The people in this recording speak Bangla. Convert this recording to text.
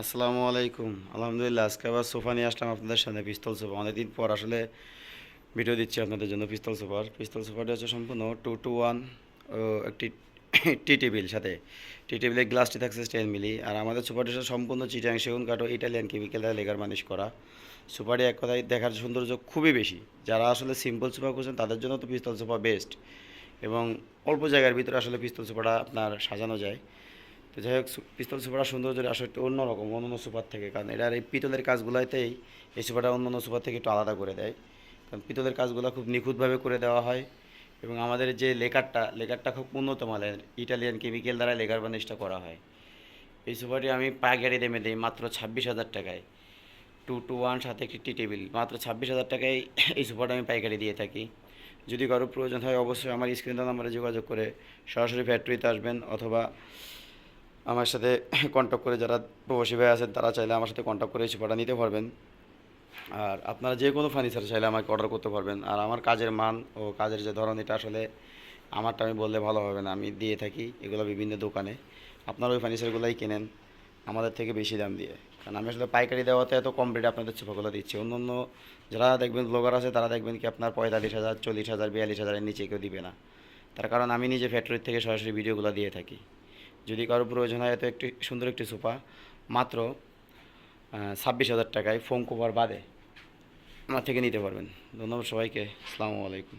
আসসালামু আলাইকুম। আলহামদুলিল্লাহ, আজকে আবার সোফা নিয়ে আসলাম আপনাদের সামনে পিস্তল সোফা। অনেকদিন পর আসলে ভিডিও দিচ্ছি আপনাদের জন্য পিস্তল সোফার। পিস্তল সোফাটি হচ্ছে সম্পূর্ণ টু টু ওয়ান একটি টি টেবিল সাথে। টি টেবিলের গ্লাসটি থাকছে টেন মিলি। আর আমাদের সুপারটি সম্পূর্ণ চিটাং সেগুন কাঠো ইটালিয়ান কেমিক্যাল লেগার মানিশ করা। সুপারটি এক কথায় দেখার সৌন্দর্য খুবই বেশি। যারা আসলে সিম্পল সোফা করছেন তাদের জন্য তো পিস্তল সোফা বেস্ট এবং অল্প জায়গার ভিতরে আসলে পিস্তল সোফাটা আপনার সাজানো যায়। তো যাই হোক পিস্তল সুপারটা সৌন্দর্য আসলে একটু অন্যরকম, অন্যান্য সুপার থেকে। কারণ এটার এই পিতলের কাজগুলোতেই এই সুপারটা অন্যান্য সুপার থেকে একটু আলাদা করে দেয়। কারণ পিতলের কাজগুলো খুব নিখুঁতভাবে করে দেওয়া হয়। এবং আমাদের যে লেকারটা লেকারটা খুব উন্নত মানের, ইটালিয়ান কেমিক্যাল দ্বারা লেকার বানিশটা করা হয়। এই সুপারটি আমি পাইকারি দামে দিই মাত্র ছাব্বিশ হাজার টাকায়। টু টু ওয়ান সাথে একটি টি টেবিল, মাত্র ছাব্বিশ হাজার টাকায় এই সুপারটা আমি পাইকারি দিয়ে থাকি। যদি কারও প্রয়োজন হয় অবশ্যই আমার স্ক্রিন নাম্বারে যোগাযোগ করে সরাসরি ফ্যাক্টরিতে আসবেন অথবা আমার সাথে কন্ট্যাক্ট করে যারা প্রবাসী ভাই আছেন, তারা চাইলে আমার সাথে কন্ট্যাক্ট করে সুপারটা নিতে পারবেন। আর আপনারা যে কোনো ফার্নিচার চাইলে আমাকে অর্ডার করতে পারবেন। আর আমার কাজের মান ও কাজের যে ধরন, এটা আসলে আমারটা আমি বললে ভালো হবে না। আমি দিয়ে থাকি এগুলো বিভিন্ন দোকানে। আপনারা ওই ফার্নিচারগুলোই কেনেন, আমাদের থেকে বেশি দাম দিয়ে। কারণ আমি আসলে পাইকারি দেওয়াতে এত কম রেটে আপনাদের সোফাগুলো দিচ্ছি। অন্য অন্য যারা দেখবেন ব্লগার আছে, তারা দেখবেন কি আপনার পঁয়তাল্লিশ হাজার, চল্লিশ হাজার, বিয়াল্লিশ হাজারের নিচে কেউ দিবে না। তার কারণ আমি নিজে ফ্যাক্টরির থেকে সরাসরি ভিডিওগুলো দিয়ে থাকি। যদি কারও প্রয়োজন হয়, এত একটি সুন্দর একটি সোফা। মাত্র ছাব্বিশ হাজার টাকায় ফোন কভার বাদে আমার থেকে নিতে পারবেন। ধন্যবাদ সবাইকে। আসসালামু আলাইকুম।